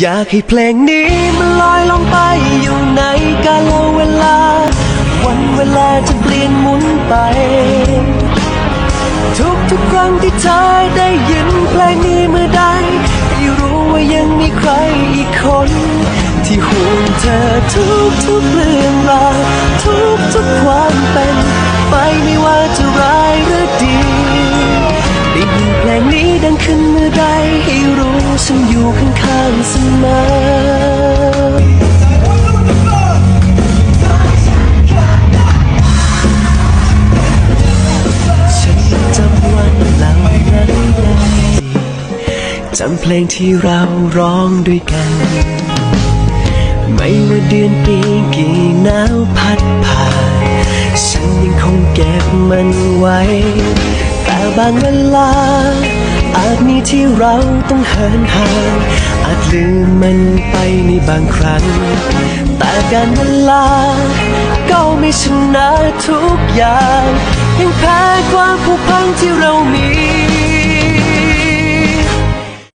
อยากให้เพลงนี้มันลอยลงไปอยู่ในกาลเวลา วันเวลาจะเปลี่ยนหมุนไป ทุกทุกครั้งที่เธอได้ยินเพลงนี้เมื่อใดให้รู้ว่ายังมีใครอีกคน ที่ห่วงเธอทุกทุกเรื่องราวทุกทุกความเป็นไปไม่ว่าจะร้ายหรือดีได้ยินเพลงนี้ดังขึ้นเมื่อใด ฉันอยู่ข้างๆเสมอฉันจำวันเหล่านั้นได้จำเพลงที่เราร้องด้วยกัน ไม่ว่าเดือนปีกี่หนาวพัดผ่าน ฉันยังคงเก็บมันไว้ แต่บางเวลา อาจมีที่เราต้องเหินห่างอาจลืมมันไปในบางครั้ง แต่การเวลา ก็ไม่ชนะทุกอย่างยังแพ้ความผูกพันที่เรามี